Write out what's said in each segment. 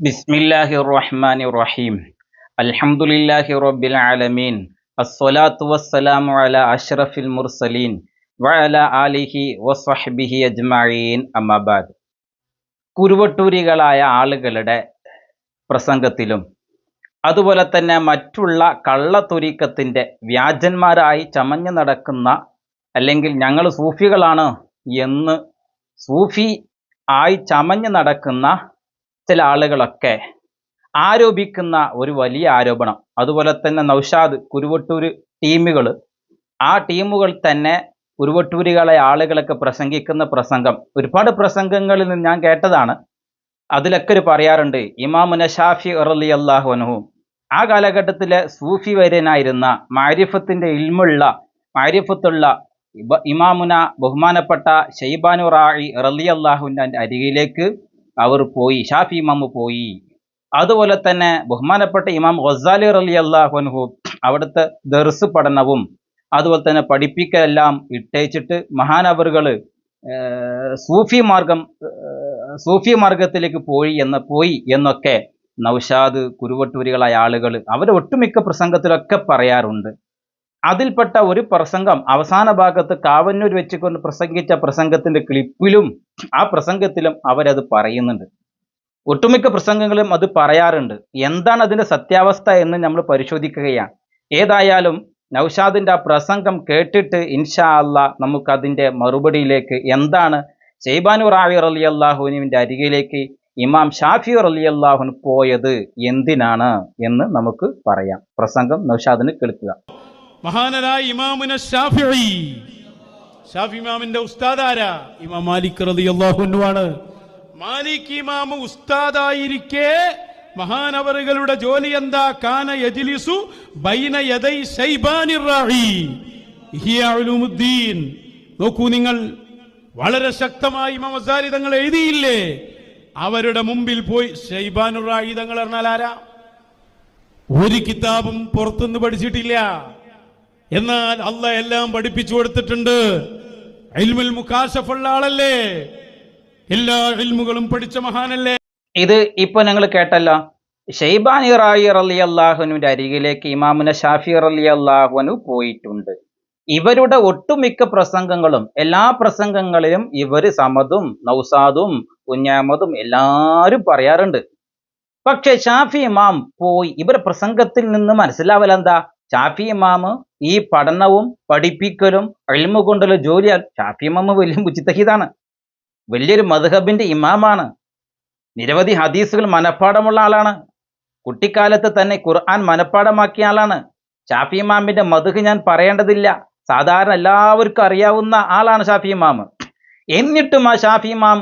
ബിസ്മില്ലാഹി റഹ്മാനി റഹീം അൽഹംദുലില്ലാഹി റബ്ബിൽ ആലമീൻ അസ്സലാത്തു വസ്സലാമു അലാ അഷ്റഫിൽ മുർസലീൻ വഅല ആലിഹി വസ്വഹ്ബിഹി അജ്മഈൻ. അമ്മാബാദ് കുരുവട്ടൂരികളായ ആളുകളുടെ പ്രസംഗത്തിലും അതുപോലെ തന്നെ മറ്റുള്ള കള്ളത്തുരീക്കത്തിന്റെ വ്യാജന്മാരായി ചമഞ്ഞു നടക്കുന്ന അല്ലെങ്കിൽ ഞങ്ങൾ സൂഫികളാണ് എന്ന് സൂഫി ആയി ചമഞ്ഞു നടക്കുന്ന ചില ആളുകളൊക്കെ ആരോപിക്കുന്ന ഒരു വലിയ ആരോപണം. അതുപോലെ തന്നെ നൗഷാദ് കുരുവട്ടൂർ ടീമുകൾ. ആ ടീമുകൾ തന്നെ കുരുവട്ടൂരികളെ ആളുകളൊക്കെ പ്രസംഗിക്കുന്ന പ്രസംഗം. ഒരുപാട് പ്രസംഗങ്ങളിൽ നിന്ന് ഞാൻ കേട്ടതാണ്. അതിലൊക്കെ ഒരു പറയാറുണ്ട് ഇമാമുന ഷാഫി അറലി അള്ളാഹു ആ കാലഘട്ടത്തിലെ സൂഫി വര്യനായിരുന്ന മാരിഫത്തിന്റെ ഇൽമുള്ള മാരിഫത്തുള്ള ഇമാമുന ബഹുമാനപ്പെട്ട ഷെയ്ബാനു റായി റലി അള്ളാഹുവിന്റെ അരികിലേക്ക് അവർ പോയി ഷാഫി ഇമാമ് പോയി. അതുപോലെ തന്നെ ബഹുമാനപ്പെട്ട ഇമാം ഗസാലി റലി അള്ളാഹുൻഹു അവിടുത്തെ ദർസ് പഠനവും അതുപോലെ തന്നെ പഠിപ്പിക്കലെല്ലാം ഇട്ടേച്ചിട്ട് മഹാനവറുകൾ സൂഫി മാർഗം സൂഫി മാർഗത്തിലേക്ക് പോയി എന്ന പോയി എന്നൊക്കെ നൗഷാദ് കുരുവട്ടൂരികളായ ആളുകൾ അവർ ഒട്ടുമിക്ക പ്രസംഗത്തിലൊക്കെ പറയാറുണ്ട്. അതിൽപ്പെട്ട ഒരു പ്രസംഗം. അവസാന ഭാഗത്ത് കാവന്നൂർ വെച്ചുകൊണ്ട് പ്രസംഗിച്ച പ്രസംഗത്തിന്റെ ക്ലിപ്പിലും ആ പ്രസംഗത്തിലും അവരത് പറയുന്നുണ്ട്. ഒട്ടുമിക്ക പ്രസംഗങ്ങളും അത് പറയാറുണ്ട്. എന്താണ് അതിന്റെ സത്യാവസ്ഥ എന്ന് നമ്മൾ പരിശോധിക്കുകയാണ്. ഏതായാലും നൗഷാദിന്റെ ആ പ്രസംഗം കേട്ടിട്ട് ഇൻഷാ അല്ല നമുക്ക് അതിന്റെ മറുപടിയിലേക്ക് എന്താണ് ഷെയ്ബാനു റാവി റലി അള്ളാഹുവിന്റെ അരികിലേക്ക് ഇമാം ഷാഫി റലി അള്ളാഹുൻ പോയത് എന്തിനാണ് എന്ന് നമുക്ക് പറയാം. പ്രസംഗം നൗഷാദിന് കേൾക്കുക. മഹാനരായ ഇമാമുന ഷാഫി ഷാഫി ഇമാമിന്റെ ഉസ്താദാര? ഇമാം മാലിക് റളിയല്ലാഹു ആണ്. മാലിക് ഇമാം ഉസ്താദായിരിക്കെ മഹാനവറുകളുടെ ജോലി എന്താ കാന യജ്ലിസു ബൈന യദൈ ഷൈബാനി റാഹി നോക്കൂ നിങ്ങൾ വളരെ ശക്തമായി ഇമാം അസാരി തങ്ങൾ എഴുതിയില്ലേ? അവരുടെ മുമ്പിൽ പോയി ഷൈബാനുറായി തങ്ങൾ പറഞ്ഞാൽ ആരാ? ഒരു കിതാബും പുറത്തുനിന്ന് പഠിച്ചിട്ടില്ല. എന്നാൽ അല്ല എല്ലാം പഠിപ്പിച്ചു കൊടുത്തിട്ടുണ്ട്. ഇൽമുൽ മുക്കാശഫുള്ള ആളല്ലേ? എല്ലാ ഇൽമുകളും പഠിച്ച മഹാനല്ലേ? ഇത് ഇപ്പൊ ഞങ്ങൾ കേട്ടല്ലോ. ഷെയ്ബാനി റായി റലി അള്ളാഹുനുവിന്റെ അരികിലേക്ക് ഇമാമുന ഷാഫി റലി അള്ളാഹുനു പോയിട്ടുണ്ട്. ഇവരുടെ ഒട്ടുമിക്ക പ്രസംഗങ്ങളും എല്ലാ പ്രസംഗങ്ങളിലും ഇവർ സമദും നൗസാദും കുഞ്ഞാമതും എല്ലാരും പറയാറുണ്ട്. പക്ഷെ ഷാഫി ഇമാം പോയി ഇവരുടെ പ്രസംഗത്തിൽ നിന്ന് മനസ്സിലാവലെന്താ? ഷാഫി ഇമാം ഈ പഠനവും പഠിപ്പിക്കലും അഴിമ കൊണ്ടുള്ള ജോലിയാൽ ഷാഫി ഇമാം വലിയ മുജിത്തഹിദാണ്. വലിയൊരു മദ്ഹബിന്റെ ഇമാമാണ്. നിരവധി ഹദീസുകൾ മനഃപ്പാടമുള്ള ആളാണ്. കുട്ടിക്കാലത്ത് തന്നെ ഖുർആൻ മനഃപ്പാടമാക്കിയ ആളാണ്. ഷാഫി ഇമാമിന്റെ മധുഹ് ഞാൻ പറയേണ്ടതില്ല. സാധാരണ എല്ലാവർക്കും അറിയാവുന്ന ആളാണ് ഷാഫി ഇമാം. എന്നിട്ടും ആ ഷാഫി ഇമാം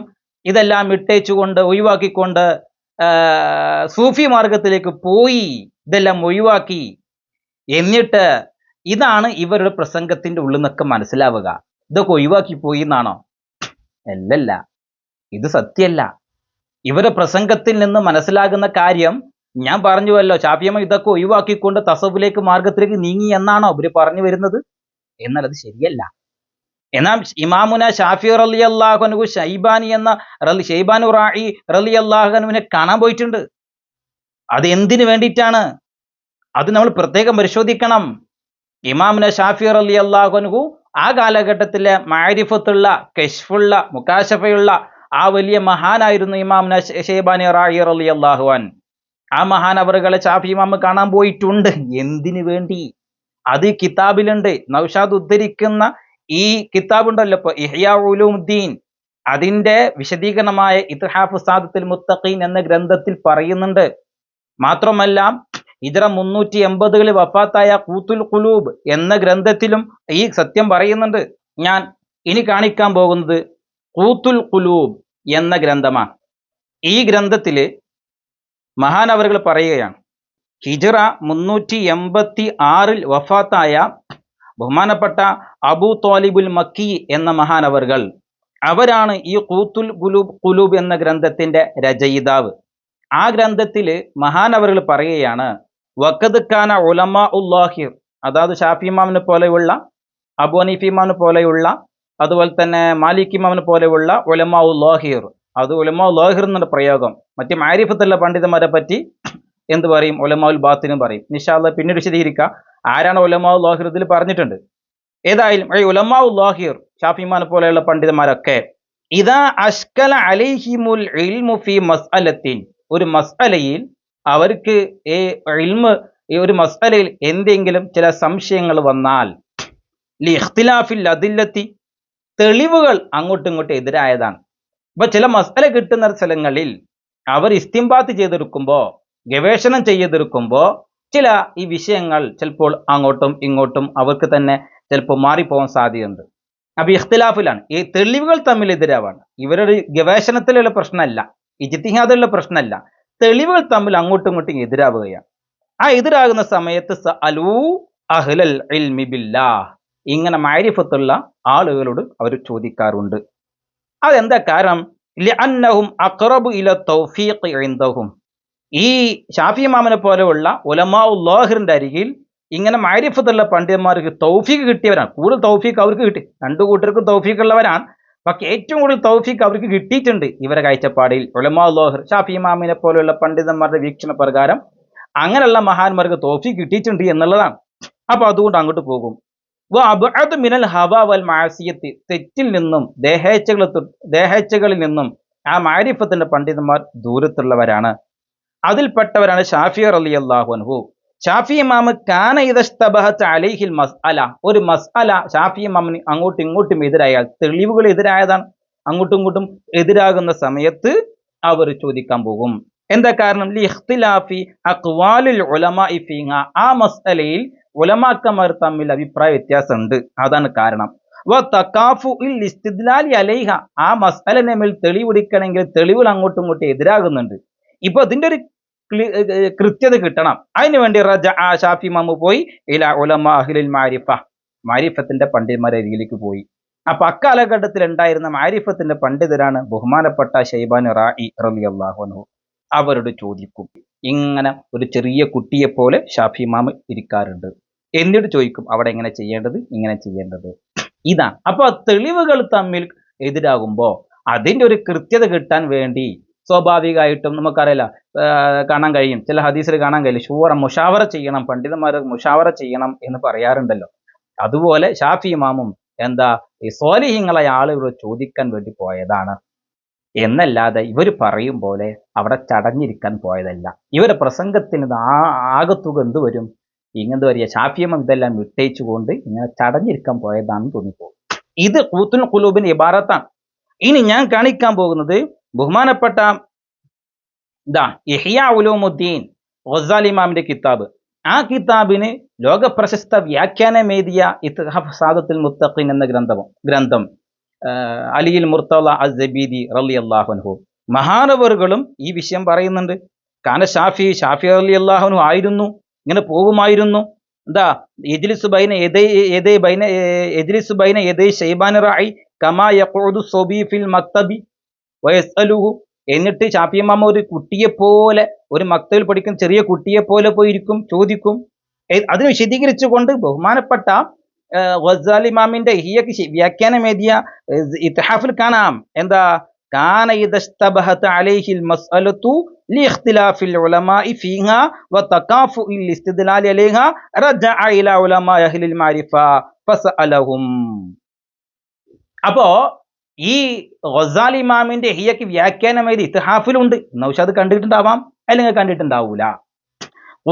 ഇതെല്ലാം ഇട്ടേച്ചുകൊണ്ട് ഒഴിവാക്കിക്കൊണ്ട് സൂഫി മാർഗത്തിലേക്ക് പോയി. ഇതെല്ലാം ഒഴിവാക്കി. എന്നിട്ട് ഇതാണ് ഇവരുടെ പ്രസംഗത്തിന്റെ ഉള്ളിൽ നിന്നൊക്കെ മനസ്സിലാവുക. ഇതൊക്കെ ഒഴിവാക്കി പോയി എന്നാണോ? അല്ലല്ല. ഇത് സത്യമല്ല. ഇവരുടെ പ്രസംഗത്തിൽ നിന്ന് മനസ്സിലാകുന്ന കാര്യം ഞാൻ പറഞ്ഞുവല്ലോ. ചാപ്പിയമ്മ ഇതൊക്കെ ഒഴിവാക്കിക്കൊണ്ട് തസവിലേക്ക് മാർഗത്തിലേക്ക് നീങ്ങി എന്നാണോ ഇവർ പറഞ്ഞു വരുന്നത്? എന്നാൽ അത് ശരിയല്ല. എന്നാൽ ഇമാമുന ഷാഫി റലി അള്ളാഹുനു ഷൈബാനി എന്ന റലി ഷൈബാനു റായി റലി അള്ളാഹുനുവിനെ കാണാൻ പോയിട്ടുണ്ട്. അത് എന്തിനു വേണ്ടിയിട്ടാണ്? അത് നമ്മൾ പ്രത്യേകം പരിശോധിക്കണം. ഇമാമുന ഷാഫി അലി അള്ളാഹുനഹു ആ കാലഘട്ടത്തിലെ മാരിഫത്തുള്ള കെഷ്ഫുള്ള മുക്കാശഫയുള്ള ആ വലിയ മഹാനായിരുന്നു ഇമാമിന് ഷെയ്ബാനി റായി അലി അള്ളാഹുവാൻ ആ മഹാൻ അവറുകളെ ഷാഫി ഇമാമ് കാണാൻ പോയിട്ടുണ്ട്. എന്തിനു വേണ്ടി? അത് ഈ കിതാബിലുണ്ട്. നൌഷാദ് ഉദ്ധരിക്കുന്ന ഈ കിതാബുണ്ടല്ലോ ഇപ്പൊ ഇഹ്യാ ഉലൂമുദ്ദീൻ. അതിന്റെ വിശദീകരണമായ ഇത്ഹാഫ് സാദത്തിൽ മുത്തഖീൻ എന്ന ഗ്രന്ഥത്തിൽ പറയുന്നുണ്ട്. മാത്രമല്ല ഇതര മുന്നൂറ്റി എൺപതുകളിൽ വഫാത്തായ കൂത്തുൽ കുലൂബ് എന്ന ഗ്രന്ഥത്തിലും ഈ സത്യം പറയുന്നുണ്ട്. ഞാൻ ഇനി കാണിക്കാൻ പോകുന്നത് കൂത്തുൽ കുലൂബ് എന്ന ഗ്രന്ഥമാണ്. ഈ ഗ്രന്ഥത്തിൽ മഹാനവറുകൾ പറയുകയാണ് ഹിജറ മുന്നൂറ്റി എൺപത്തി ആറിൽ വഫാത്തായ ബഹുമാനപ്പെട്ട അബു തോലിബുൽ മക്കി എന്ന മഹാനവറുകൾ അവരാണ് ഈ കൂത്തുൽ കുലൂബ് കുലൂബ് എന്ന ഗ്രന്ഥത്തിന്റെ രചയിതാവ്. ആ ഗ്രന്ഥത്തിൽ മഹാനവറുകൾ പറയുകയാണ് വക്കത് ഖാന ഉലമ ഉല്ലാഹിർ അതായത് ഷാഫി പോലെയുള്ള അബു പോലെയുള്ള അതുപോലെ തന്നെ മാലിക് ഇമാമിനെ പോലെയുള്ള ഉലമ ഉല്ലാഹിർ. അത് ഉലമ ഉല്ലാഹിർ എന്നുള്ള പ്രയോഗം. മറ്റ് മാരിഫത്തുള്ള പണ്ഡിതന്മാരെ പറ്റി എന്ത് പറയും? ഉലമാഉൽ ബാത്തിനും പറയും. നിഷാദ് പിന്നീട് വിശദീകരിക്കുക ആരാണ് ഉലമാ ഉല്ലാഹിർ ഇതിൽ പറഞ്ഞിട്ടുണ്ട്? ഏതായാലും ഈ ഉലമാ ഷാഫി ഷാഫിമാനെ പോലെയുള്ള പണ്ഡിതന്മാരൊക്കെ ഇതാ അഷ്കല അലിഹിമുൽ ഇൽമു മസ്അലത്തിൻ ഒരു മസ്അലയിൽ അവർക്ക് ഈ ഇൽമ് ഈ ഒരു മസലയിൽ എന്തെങ്കിലും ചില സംശയങ്ങൾ വന്നാൽ ലി ഇഖ്തിലാഫിൽ അതില്ലത്തി തെളിവുകൾ അങ്ങോട്ടും ഇങ്ങോട്ടും എതിരായതാണ്. ഇപ്പൊ ചില മസല കിട്ടുന്ന സ്ഥലങ്ങളിൽ അവർ ഇസ്തിംബാത്ത് ചെയ്തെടുക്കുമ്പോൾ ഗവേഷണം ചെയ്തെടുക്കുമ്പോൾ ചില ഈ വിഷയങ്ങൾ ചിലപ്പോൾ അങ്ങോട്ടും ഇങ്ങോട്ടും അവർക്ക് തന്നെ ചിലപ്പോൾ മാറിപ്പോകാൻ സാധ്യതയുണ്ട്. അപ്പൊ ഇഖ്തിലാഫിലാണ്. ഈ തെളിവുകൾ തമ്മിൽ എതിരാവാണ്. ഇവരുടെ ഗവേഷണത്തിലുള്ള പ്രശ്നമല്ല. ഇജിത്തിഹാദിലുള്ള പ്രശ്നമല്ല. തെളിവുകൾ തമ്മിൽ അങ്ങോട്ടും ഇങ്ങോട്ടും എതിരാവുകയാണ്. ആ എതിരാകുന്ന സമയത്ത് അഹ്ലൽ ഇങ്ങനെ മാരിഫത്തുള്ള ആളുകളോട് അവർ ചോദിക്കാറുണ്ട്. അതെന്താ കാരണം? ഇൻദഹും. ഈ ഷാഫി മാമനെ പോലെയുള്ള ഉലമാ അരികിൽ ഇങ്ങനെ മാരിഫത്തുള്ള പണ്ഡിതന്മാർക്ക് തൗഫീഖ് കിട്ടിയവരാണ്. കൂടുതൽ തൗഫീഖ് അവർക്ക് കിട്ടി. രണ്ടു കൂട്ടർക്കും തൗഫീഖ് ഉള്ളവരാണ്. പക്ഷെ ഏറ്റവും കൂടുതൽ തൗഫീഖ് അവർക്ക് കിട്ടിയിട്ടുണ്ട് ഇവരെ കാഴ്ചപ്പാടിൽ ഉല്ലാഹിർ ഷാഫി ഇമാമിനെ പോലെയുള്ള പണ്ഡിതന്മാരുടെ വീക്ഷണ പ്രകാരം അങ്ങനെയുള്ള മഹാന്മാർക്ക് തൗഫീഖ് കിട്ടിയിട്ടുണ്ട് എന്നുള്ളതാണ്. അപ്പൊ അതുകൊണ്ട് അങ്ങോട്ട് പോകും. മിനൽ ഹവ വൽ മാസിയത്ത് തെറ്റിൽ നിന്നും ദേഹേച്ഛകൾ ദേഹേച്ഛകളിൽ നിന്നും ആ മാരിഫത്തിന്റെ പണ്ഡിതന്മാർ ദൂരത്തുള്ളവരാണ്. അതിൽപ്പെട്ടവരാണ് ഷാഫിയർ അലി അള്ളാഹു അൻഹു. ഷാഫി ഇമാമ് കാന ഇതസ്തബഹത്ത് അലൈഹിൽ മസ്അല. ഒരു മസ്അല ഷാഫി ഇമാമിന് അങ്ങോട്ടും ഇങ്ങോട്ടും എതിരായാൽ തെളിവുകൾ എതിരായതാണ്. അങ്ങോട്ടും ഇങ്ങോട്ടും എതിരാകുന്ന സമയത്ത് അവർ ചോദിക്കാൻ പോകും. എന്താ കാരണം? ലി ഇഖ്തിലാഫി അഖ്വാലുൽ ഫീഹ. ആ മസ്അലയിൽ ഉലമാക്കന്മാർ തമ്മിൽ അഭിപ്രായ വ്യത്യാസമുണ്ട്. അതാണ് കാരണം. ആ മസ്അലനെ മേൽ തെളിവെടുക്കണമെങ്കിൽ തെളിവുകൾ അങ്ങോട്ടും ഇങ്ങോട്ടും എതിരാകുന്നുണ്ട്. ഇപ്പൊ അതിന്റെ ഒരു കൃത്യത കിട്ടണം. അതിനുവേണ്ടി റജ ആ ഷാഫി മാമു പോയി. ഇല ഉലമ അഹ്ലിൽ മാരിഫ. മാരിഫത്തിന്റെ പണ്ഡിതന്മാരെ അരികിലേക്ക് പോയി. അപ്പൊ അക്കാലഘട്ടത്തിൽ ഉണ്ടായിരുന്ന മാരിഫത്തിന്റെ പണ്ഡിതരാണ് ബഹുമാനപ്പെട്ട ഷൈബാൻ റായി റബി അൻഹു. അവരോട് ചോദിക്കും. ഇങ്ങനെ ഒരു ചെറിയ കുട്ടിയെ പോലെ ഷാഫി മാമ് ഇരിക്കാറുണ്ട്. എന്നിട്ട് ചോദിക്കും അവിടെ എങ്ങനെ ചെയ്യേണ്ടത്? ഇങ്ങനെ ചെയ്യേണ്ടത്. ഇതാണ്. അപ്പൊ തെളിവുകൾ തമ്മിൽ എതിരാകുമ്പോൾ അതിന്റെ ഒരു കൃത്യത കിട്ടാൻ വേണ്ടി സ്വാഭാവികമായിട്ടും നമുക്കറിയില്ല. കാണാൻ കഴിയും. ചില ഹദീസിൽ കാണാൻ കഴിയും ഷൂറ മുഷാവറ ചെയ്യണം. പണ്ഡിതന്മാർ മുഷാവറ ചെയ്യണം എന്ന് പറയാറുണ്ടല്ലോ. അതുപോലെ ഷാഫി ഇമാമും എന്താ ഈ സ്വാലിഹ്യങ്ങളായ ആളുകൾ ചോദിക്കാൻ വേണ്ടി പോയതാണ്. എന്നല്ലാതെ ഇവർ പറയും പോലെ അവിടെ ചടഞ്ഞിരിക്കാൻ പോയതല്ല. ഇവരുടെ പ്രസംഗത്തിന് ആകത്തുക എന്ത് വരും? ഇങ്ങനത്തെ വരിക ഷാഫിയമ്മ ഇതെല്ലാം വിട്ടയിച്ചുകൊണ്ട് ഇങ്ങനെ ചടഞ്ഞിരിക്കാൻ പോയതാണെന്ന് തോന്നിപ്പോകും. ഇത് കൂത്തുൽ കുലൂബിന്റെ ഇബാറത്താണ്. ഇനി ഞാൻ കാണിക്കാൻ പോകുന്നത് ബഹുമാനപ്പെട്ട ഇതാ ഇഹിയ ഉലൂമുദ്ദീൻ ഗസാലിമാമിന്റെ കിതാബ്. ആ കിതാബിന് ലോകപ്രശസ്ത വ്യാഖ്യാനമേതിയ ഇത്ഹാഫ് സാദത്തുൽ മുത്തഖിൻ എന്ന ഗ്രന്ഥം ഗ്രന്ഥം അലിയിൽ മുർത്തല അസബീദി റലി അള്ളാഹുൻഹു മഹാനവറുകളും ഈ വിഷയം പറയുന്നുണ്ട്. കാന ഷാഫി ഷാഫി അലി അള്ളാഹുനു ആയിരുന്നു ഇങ്ങനെ പോകുമായിരുന്നു. എന്താ എജിലിസ് ബൈന എതേ ബൈന എജിലിസ് ബൈന എതേ ഷെയ്ബാൻ റായി കമാ യഖൂദു സബീ ഫിൽ മക്തബി വയസ്അലുഹു എന്നിട്ട് ഷാഫി മാമ ഒരു കുട്ടിയെ പോലെ ഒരു മക്തബിൽ പഠിക്കുന്ന ചെറിയ കുട്ടിയെ പോലെ പോയി ഇരിക്കും ചോദിക്കും ഏ- അതിന് വിശദീകരിച്ചുകൊണ്ട് ബഹുമാനപ്പെട്ട ഗസാലി ഇമാമിന്റെ ഹിയക്ക് ശി- വ്യാഖ്യാനം എഴുതിയ ഏഹ്, ഇത്ഹാഫിൽ കാണാം എന്താ കാന ഇദസ്തബഹത അലൈഹിൽ മസ്അലതു ലിഇഖ്തിലാഫി العلماء فيها وتكافؤ الاستدلال عليها رجع الى علماء اهل المعرفه فسالهم അപ്പോ ഈ ഗസാലി ഇമാമിന്റെ ഹിയക്ക് വ്യാഖ്യാനം എഴുതി ഇത്ഹാഫിലുണ്ട്. നൗഷാദ് കണ്ടിട്ടുണ്ടാവാം. അല്ലെങ്കിൽ കണ്ടിട്ടുണ്ടാവൂല.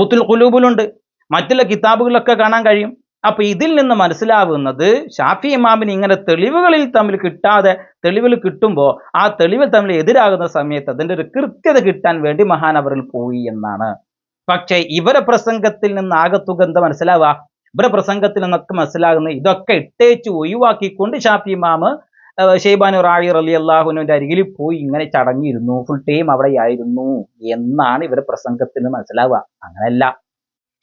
ഊത്തുൽ കുലൂബിലുണ്ട് മറ്റുള്ള കിതാബുകളിലൊക്കെ കാണാൻ കഴിയും. അപ്പൊ ഇതിൽ നിന്ന് മനസ്സിലാവുന്നത് ഷാഫി ഇമാമിന് ഇങ്ങനെ തെളിവുകളിൽ തമ്മിൽ കിട്ടാതെ തെളിവുകൾ കിട്ടുമ്പോൾ ആ തെളിവിൽ തമ്മിൽ എതിരാകുന്ന സമയത്ത് അതിന്റെ ഒരു കൃത്യത കിട്ടാൻ വേണ്ടി മഹാനവറിൽ പോയി എന്നാണ്. പക്ഷേ ഇവരെ പ്രസംഗത്തിൽ നിന്ന് ആകത്തുക എന്താ മനസ്സിലാവുക? ഇവരെ പ്രസംഗത്തിൽ നിന്നൊക്കെ മനസ്സിലാകുന്ന ഇതൊക്കെ ഇട്ടേച്ച് ഒഴിവാക്കിക്കൊണ്ട് ഷാഫി ഇമാമ് ഷെയ്ബാനു റാഴി റലി അള്ളാഹുവിന്റെ അരികിൽ പോയി ഇങ്ങനെ ചടങ്ങിയിരുന്നു. ഫുൾ ടൈം അവിടെയായിരുന്നു എന്നാണ് ഇവരെ പ്രസംഗത്തിൽ നിന്ന് മനസ്സിലാവുക. അങ്ങനെയല്ല.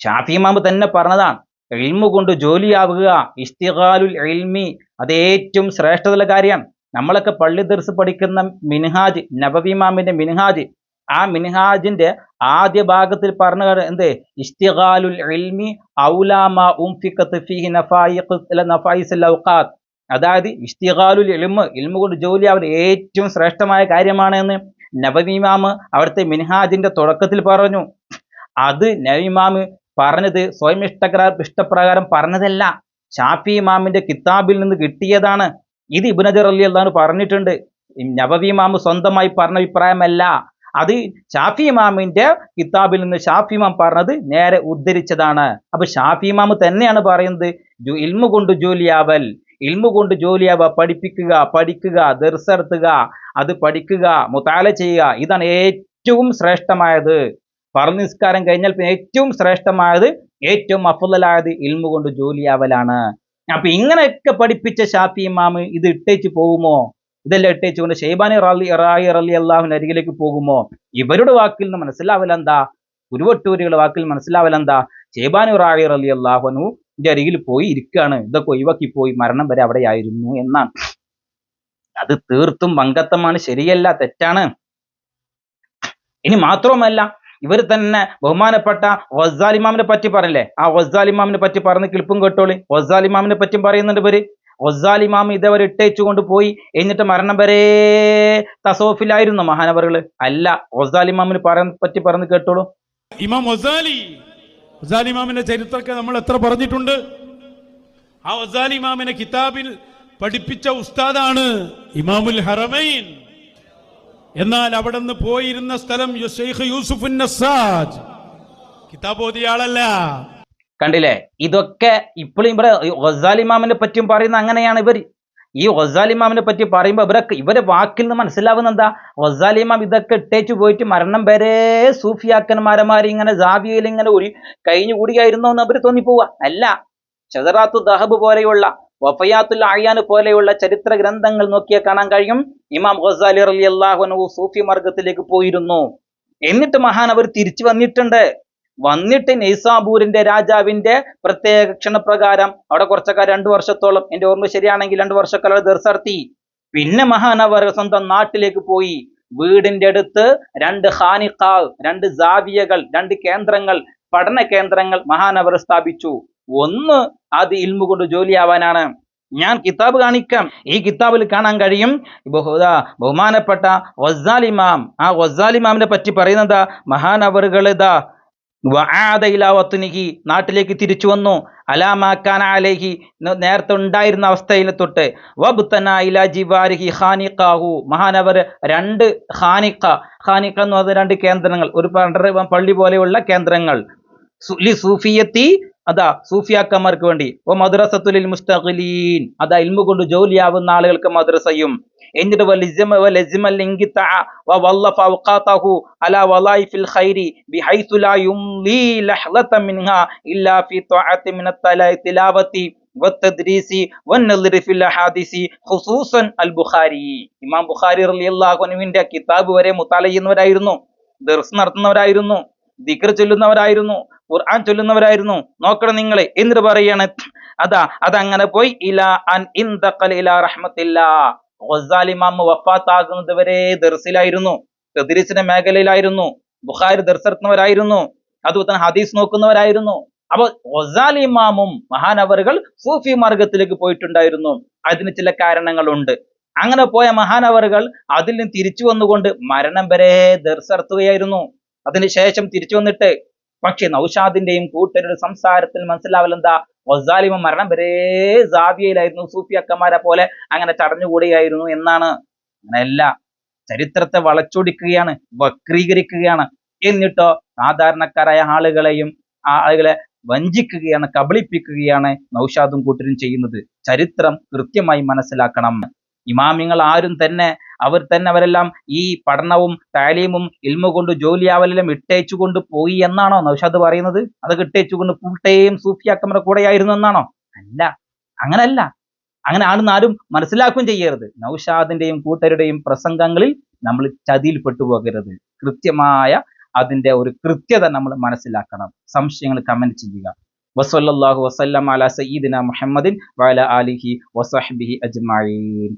ഷാഫി ഇമാമ് തന്നെ പറഞ്ഞതാണ് എൽമു കൊണ്ട് ജോലിയാവുക ഇസ്തിഖാലുൽ എൽമി അത് ഏറ്റവും ശ്രേഷ്ഠതയുള്ള കാര്യമാണ് നമ്മളൊക്കെ പള്ളി ദർസ് പഠിക്കുന്ന മിൻഹാജ് നബവിമാമിന്റെ മിൻഹാജ്. ആ മിൻഹാജിന്റെ ആദ്യ ഭാഗത്തിൽ പറഞ്ഞ എന്ത്? ഇസ്തിഖാലുൽ എൽമി ഔലാമ ഉംഫിഖത്ത് ഫീഹി നഫായി നഫായിസ് ഔഖാത്ത്. അതായത് ഇഷ്തിഹാലുൽ ഇൽമ് ഇൽമ കൊണ്ട് ജോലി അവർ ഏറ്റവും ശ്രേഷ്ഠമായ കാര്യമാണ് എന്ന് നവമിമാമ് അവിടുത്തെ മിൻഹാജിന്റെ തുടക്കത്തിൽ പറഞ്ഞു. അത് നവിമാമ് പറഞ്ഞത് സ്വയം ഇഷ്ടപ്ര ഇഷ്ടപ്രകാരം പറഞ്ഞതല്ല. ഷാഫി ഇമാമിന്റെ കിതാബിൽ നിന്ന് കിട്ടിയതാണ്. ഇത് ഇബ്നജർ അലി അള്ളഹാൻ പറഞ്ഞിട്ടുണ്ട്. നബവി ഇമാമ് സ്വന്തമായി പറഞ്ഞ അഭിപ്രായമല്ല. അത് ഷാഫി ഇമാമിന്റെ കിതാബിൽ നിന്ന് ഷാഫി ഇമാം പറഞ്ഞത് നേരെ ഉദ്ധരിച്ചതാണ്. അപ്പൊ ഷാഫി ഇമാമ് തന്നെയാണ് പറയുന്നത് ഇൽമു കൊണ്ട് ജോലിയാവൽ ഇൽമു കൊണ്ട് ജോലിയാവ പഠിപ്പിക്കുക പഠിക്കുക ദർശർത്തുക അത് പഠിക്കുക മുത്താല ചെയ്യുക ഇതാണ് ഏറ്റവും ശ്രേഷ്ഠമായത്. പറഞ്ഞു നിസ്കാരം കഴിഞ്ഞാൽ പിന്നെ ഏറ്റവും ശ്രേഷ്ഠമായത് ഏറ്റവും അഫുതലായത് ഇൽമു കൊണ്ട് ജോലിയാവലാണ് അപ്പൊ ഇങ്ങനെയൊക്കെ പഠിപ്പിച്ച ഷാഫി ഇമാമ് ഇത് ഇട്ടേച്ച് പോകുമോ? ഇതെല്ലാം ഇട്ടേച്ച് കൊണ്ട് ഷെയ്ബാനി റാലി റായി റലി അള്ളാഹുവിന്റെ അരികിലേക്ക് പോകുമോ? ഇവരുടെ വാക്കിൽ നിന്ന് മനസ്സിലാവലെന്താ? ഉരുവട്ടൂരികളുടെ വാക്കിൽ മനസ്സിലാവലെന്താ? ഷെയ്ബാനി റായി റലി അള്ളാഹുനു അരികിൽ പോയി ഇരിക്കുകയാണ് ഇതൊക്കെ ഒഴിവാക്കി പോയി മരണം വരെ അവിടെയായിരുന്നു എന്നാണ്. അത് തീർത്തും വങ്കത്തമാണ്. ശരിയല്ല തെറ്റാണ്. ഇനി മാത്രവുമല്ല ഇവർ തന്നെ ബഹുമാനപ്പെട്ട വസാലിമാമിനെ പറ്റി പറഞ്ഞില്ലേ? ആ വസാലിമാമിനെ പറ്റി പറഞ്ഞ് കിളിപ്പും കേട്ടോളി. വസാലിമാമിനെ പറ്റി പറയുന്നുണ്ട് ഇവർ. വസാലിമാം ഇതവർ ഇട്ടേച്ചു കൊണ്ടുപോയി എന്നിട്ട് മരണം വരെ തസോഫിലായിരുന്നു മഹാനവറുകൾ. അല്ല വസ്സാലിമാമിന് പറ പറ്റി പറഞ്ഞ് കേട്ടോളൂ. ഇമാം വസാലി ഇമാമിന്റെ ചരിത്രമൊക്കെ നമ്മൾ എത്ര പറഞ്ഞിട്ടുണ്ട്? ആ വസാലിമാമിനെ കിതാബിൽ പഠിപ്പിച്ച ഉസ്താദാണ് ഇമാമുൽ ഹറമൈൻ. എന്നാൽ അവിടെ നിന്ന് പോയിരുന്ന സ്ഥലം ഷെയ്ഖ് യൂസുഫ് നസാജ് കിതാബ് കണ്ടില്ലേ? ഇതൊക്കെ ഇപ്പോഴും ഇവിടെ ഒസാലിമാമിനെ പറ്റിയും പറയുന്ന അങ്ങനെയാണ് ഇവർ ഈ ഒസാലിമാമിനെ പറ്റി പറയുമ്പോൾ ഇവരൊക്കെ ഇവരെ വാക്കിൽ നിന്ന് മനസ്സിലാവുന്ന എന്താ? ഒസാലിമാം ഇതൊക്കെ ഇട്ടേച്ചു പോയിട്ട് മരണം വരെ സൂഫിയാക്കന്മാരമാരി ഇങ്ങനെ ജാബിയയിൽ ഇങ്ങനെ ഒരു കഴിഞ്ഞു കൂടിയായിരുന്നു എന്ന് അവർ തോന്നിപ്പോവുക അല്ല ഷെദറാത്തു ദഹബ് പോലെയുള്ള വഫയാത്തുൽ ആയാന് പോലെയുള്ള ചരിത്ര ഗ്രന്ഥങ്ങൾ നോക്കിയാൽ കാണാൻ കഴിയും. ഇമാം ഗസാലി അലി അള്ളാഹുനു സൂഫി മാർഗത്തിലേക്ക് പോയിരുന്നു. എന്നിട്ട് മഹാൻ അവർ തിരിച്ചു വന്നിട്ടുണ്ട്. വന്നിട്ട് നെയ്സാബൂരിന്റെ രാജാവിന്റെ പ്രത്യേക ക്ഷണപ്രകാരം അവിടെ കുറച്ചൊക്കെ രണ്ടു വർഷത്തോളം എന്റെ ഓർമ്മ ശരിയാണെങ്കിൽ രണ്ടു വർഷക്കാലം ദർശർത്തി പിന്നെ മഹാനവർ സ്വന്തം നാട്ടിലേക്ക് പോയി. വീടിന്റെ അടുത്ത് രണ്ട് ഹാനിഖാ രണ്ട് ജാവിയകൾ രണ്ട് കേന്ദ്രങ്ങൾ പഠന കേന്ദ്രങ്ങൾ മഹാനവർ സ്ഥാപിച്ചു. ഒന്ന് അത് ഇൽമു കൊണ്ട് ജോലിയാവാനാണ്. ഞാൻ കിതാബ് കാണിക്കാം. ഈ കിതാബിൽ കാണാൻ കഴിയും. ബഹുദാ ബഹുമാനപ്പെട്ട വസാലിമാം ആ വസാലിമാമിനെ പറ്റി പറയുന്നത് മഹാനവറുകൾ ഇതാ വആദയിലാവത്തുനിഹി നാട്ടിലേക്ക് തിരിച്ചു വന്നു. അലാമാക്കാൻ അലേഹി ന- നേരത്തെ ഉണ്ടായിരുന്ന അവസ്ഥയിൽ തൊട്ട് വബ്തന ജിവാരിഹി ഖാനിഖാഹു. മഹാനവർ രണ്ട് ഖാനിഖ. ഖാനിഖ എന്ന് പറഞ്ഞ രണ്ട് കേന്ദ്രങ്ങൾ. ഒരു പള്ളി പോലെയുള്ള കേന്ദ്രങ്ങൾ. സൂഫിയത്തി അതാ സൂഫിയാക്കന്മാർക്ക് വേണ്ടി. ഓ മദ്രസത്തുലിൽ മുസ്തഖിലീൻ. അതാ ഇൽമു കൊണ്ട് ജോലിയാവുന്ന ആളുകൾക്ക് മദ്രസയും. എന്നിട്ട് കിതാബ് വരെ മുത്താലയ്യുന്നവരായിരുന്നു ദർസ് നടത്തുന്നവരായിരുന്നു ദിക്ർ ചൊല്ലുന്നവരായിരുന്നു ഖുർആൻ ചൊല്ലുന്നവരായിരുന്നു. നോക്കണം നിങ്ങൾ എന്നിട്ട് പറയാണ് അതാ അതങ്ങനെ പോയി ഇല അൻ ഇൻ ഇല റഹ്മത്തില്ല. ഗസാലിമാം വഫാത്താകുന്നത് വരെ ദർസിലായിരുന്നു. തദ്രീസിന്റെ മേഖലയിലായിരുന്നു. ബുഖാരി ദർശനവരായിരുന്നു അതുപോലെ തന്നെ ഹദീസ് നോക്കുന്നവരായിരുന്നു. അപ്പൊ ഇമാമും മഹാനവറുകൾ സൂഫി മാർഗത്തിലേക്ക് പോയിട്ടുണ്ടായിരുന്നു. അതിന് ചില കാരണങ്ങളുണ്ട്. അങ്ങനെ പോയ മഹാനവറുകൾ അതിൽ നിന്ന് തിരിച്ചു വന്നുകൊണ്ട് മരണം വരെ ദർശർത്തുകയായിരുന്നു അതിനുശേഷം തിരിച്ചു വന്നിട്ട് പക്ഷെ നൗഷാദിന്റെയും കൂട്ടരുടെ സംസാരത്തിൽ മനസ്സിലാവലെന്താ? വസാലിമ മരണം വരെ ജാബിയയിലായിരുന്നു സൂഫി അക്കന്മാരെ പോലെ അങ്ങനെ ചടഞ്ഞുകൂടിയായിരുന്നു എന്നാണ്. അങ്ങനെയല്ല ചരിത്രത്തെ വളച്ചൊടിക്കുകയാണ് വക്രീകരിക്കുകയാണ്. എന്നിട്ടോ സാധാരണക്കാരായ ആളുകളെയും ആ ആളുകളെ വഞ്ചിക്കുകയാണ് കബളിപ്പിക്കുകയാണ് നൗഷാദും കൂട്ടരും ചെയ്യുന്നത്. ചരിത്രം കൃത്യമായി മനസ്സിലാക്കണം. ഇമാമിങ്ങൾ ആരും തന്നെ അവർ തന്നെ അവരെല്ലാം ഈ പഠനവും താലീമും ഇൽമ കൊണ്ട് ജോലിയാവലെല്ലാം ഇട്ടേച്ചു കൊണ്ട് പോയി എന്നാണോ നൗഷാദ് പറയുന്നത്? അതൊക്കെ ഇട്ടേച്ചു കൊണ്ട് ഫുൾ ടൈം സൂഫിയാക്കമ്മയുടെ കൂടെയായിരുന്നു എന്നാണോ? അല്ല അങ്ങനല്ല. അങ്ങനെ ആണെന്ന് ആരും മനസ്സിലാക്കുകയും ചെയ്യരുത്. നൗഷാദിന്റെയും കൂട്ടരുടെയും പ്രസംഗങ്ങളിൽ നമ്മൾ ചതിയിൽ പെട്ടുപോകരുത് കൃത്യമായ അതിന്റെ ഒരു കൃത്യത നമ്മൾ മനസ്സിലാക്കണം. സംശയങ്ങൾ കമന്റ് ചെയ്യുക. വസല്ലല്ലാഹു വസല്ലം അല സയ്യിദിന മുഹമ്മദിൻ വാല അലിഹി വസഹ്ബിഹി അജ്മഈൻ.